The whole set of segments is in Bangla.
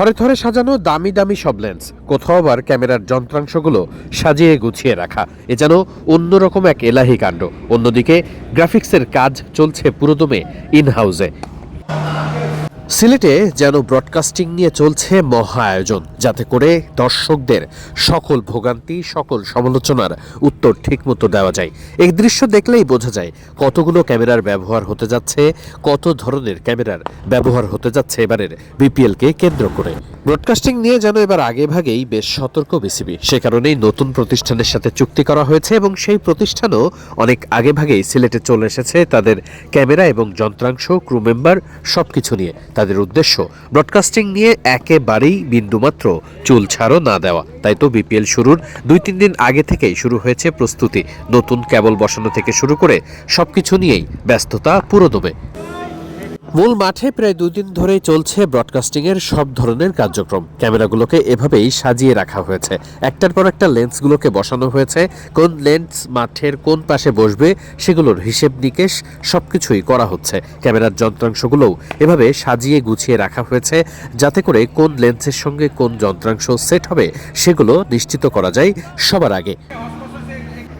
থরে থরে সাজানো দামি দামি সব লেন্স। কোথাও আবার ক্যামেরার যন্ত্রাংশগুলো সাজিয়ে গুছিয়ে রাখা। এ যেন অন্যরকম এক এলাহি কাণ্ড। অন্যদিকে, গ্রাফিক্সের কাজ চলছে পুরোদমে ইন হাউসে সিলেটে যেন ব্রডকাস্টিং নিয়ে চলছে মহা আয়োজন, যাতে করে দর্শকদের সকল ভোগান্তি, সকল সমালোচনার উত্তর ঠিকমতো দেওয়া যায়। এই দৃশ্য দেখলেই বোঝা যায় কতগুলো ক্যামেরার ব্যবহার হতে যাচ্ছে, কত ধরনের ক্যামেরার ব্যবহার হতে যাচ্ছে এবারের বিপিএলকে কেন্দ্র করে। ব্রডকাস্টিং নিয়ে যেন এবার আগে ভাগেই বেশ সতর্ক বিসিবি। সে কারণেই নতুন প্রতিষ্ঠানের সাথে চুক্তি করা হয়েছে এবং সেই প্রতিষ্ঠানও অনেক আগে ভাগেই সিলেটে চলে এসেছে। তাদের ক্যামেরা এবং যন্ত্রাংশ, ক্রু মেম্বার, সবকিছু নিয়ে। তাদের উদ্দেশ্য ব্রডকাস্টিং নিয়ে একেবারেই বিন্দুমাত্র চুল ছাড়ো না দেওয়া। তাই তো বিপিএল শুরুর দুই তিন দিন আগে থেকেই শুরু হয়েছে প্রস্তুতি। নতুন কেবল বসানো থেকে শুরু করে সবকিছু নিয়েই ব্যস্ততা পুরোদমে। মূল মাঠে প্রায় দুই দিন ধরেই চলছে ব্রডকাস্টিং এর সব ধরনের কার্যক্রম। ক্যামেরাগুলোকে এভাবেই সাজিয়ে রাখা হয়েছে। একটার পর একটা লেন্সগুলোকে বসানো হয়েছে। কোন লেন্স মাঠের কোন পাশে বসবে সেগুলোর হিসেব নিকেশ সবকিছুই করা হচ্ছে। ক্যামেরার যন্ত্রাংশগুলোও এভাবে সাজিয়ে গুছিয়ে রাখা হয়েছে। যাতে করে কোন লেন্সের সঙ্গে কোন যন্ত্রাংশ সেট হবে সেগুলো নিশ্চিত করা যায় সবার আগে।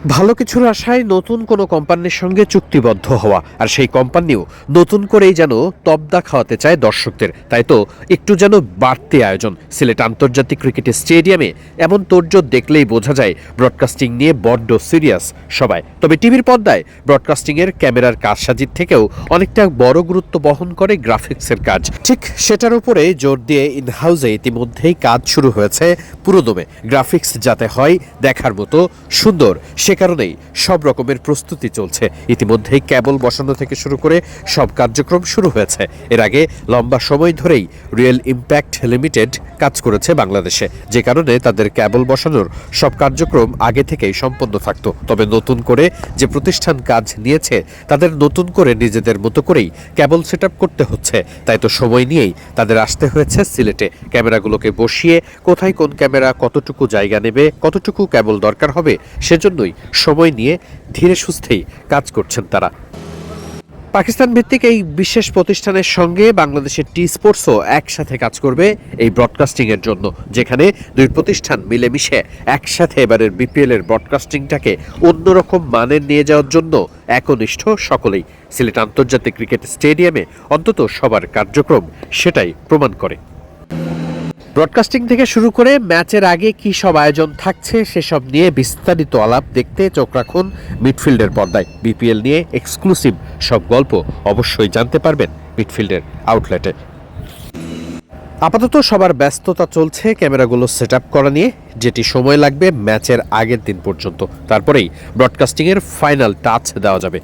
ভালো কিছুর আশায় নতুন কোনো কোম্পানির সঙ্গে চুক্তিবদ্ধ হওয়া। আর সেই কোম্পানিও নতুন করেই যেন তবদা খাওয়াতে চায় দর্শকদের। তাই তো, একটু যেন বাড়তি আয়োজন। সিলেট আন্তর্জাতিক ক্রিকেট স্টেডিয়ামে এমন তোড়জোড় দেখলেই বোঝা যায়, ব্রডকাস্টিং নিয়ে বড্ড সিরিয়াস সবাই। তবে টিভির পর্দায় ব্রডকাস্টিংয়ের ক্যামেরার কারসাজির থেকেও অনেকটা বড় গুরুত্ব বহন করে গ্রাফিক্সের কাজ। ঠিক সেটার উপরে জোর দিয়ে ইন হাউসে ইতিমধ্যেই কাজ শুরু হয়েছে পুরোদমে। গ্রাফিক্স যাতে হয়, দেখার মতো সুন্দর। সে কারণেই সব রকমের প্রস্তুতি চলছে। ইতিমধ্যেই ক্যাবল বসানো থেকে শুরু করে সব কার্যক্রম শুরু হয়েছে। এর আগে লম্বা সময় ধরেই রিয়েল ইম্প্যাক্ট লিমিটেড কাজ করেছে বাংলাদেশে। যে কারণে তাদের ক্যাবল বসানোর সব কার্যক্রম আগে থেকেই সম্পন্ন থাকতো। তবে নতুন করে যে প্রতিষ্ঠান কাজ নিয়েছে, তাদের নতুন করে নিজেদের মতো করেই ক্যাবল সেট করতে হচ্ছে। তাই তো সময় নিয়েই তাদের আসতে হয়েছে সিলেটে। ক্যামেরাগুলোকে বসিয়ে কোথায় কোন ক্যামেরা কতটুকু জায়গা নেবে, কতটুকু ক্যাবল দরকার হবে, সেজন্যই সময় নিয়ে ধীরে সুস্থেই কাজ করছেন তারা। পাকিস্তান ভিত্তিক এই বিশেষ প্রতিষ্ঠানের সঙ্গে বাংলাদেশের টি স্পোর্টসও একসাথে কাজ করবে এই ব্রডকাস্টিং এর জন্য, যেখানে দুই প্রতিষ্ঠান মিলেমিশে একসাথে এবারের বিপিএল এর ব্রডকাস্টিংটাকে অন্যরকম মানের নিয়ে যাওয়ার জন্য একনিষ্ঠ সকলেই। সিলেট আন্তর্জাতিক ক্রিকেট স্টেডিয়ামে অন্তত সবার কার্যক্রম সেটাই প্রমাণ করে। ব্রডকাস্টিং থেকে শুরু করে ম্যাচের আগে কি সব আয়োজন থাকছে সেসব নিয়ে বিস্তারিত আলাপ দেখতে চোখ রাখুন মিডফিল্ডের পর্দায়। বিপিএল নিয়ে এক্সক্লুসিভ সব গল্প অবশ্যই জানতে পারবেন মিডফিল্ডের আউটলেটে। আপাতত সবার ব্যস্ততা চলছে ক্যামেরাগুলো সেট আপ করা নিয়ে, যেটি সময় লাগবে ম্যাচের আগের দিন পর্যন্ত। তারপরেই ব্রডকাস্টিংয়ের ফাইনাল টাচ দেওয়া যাবে।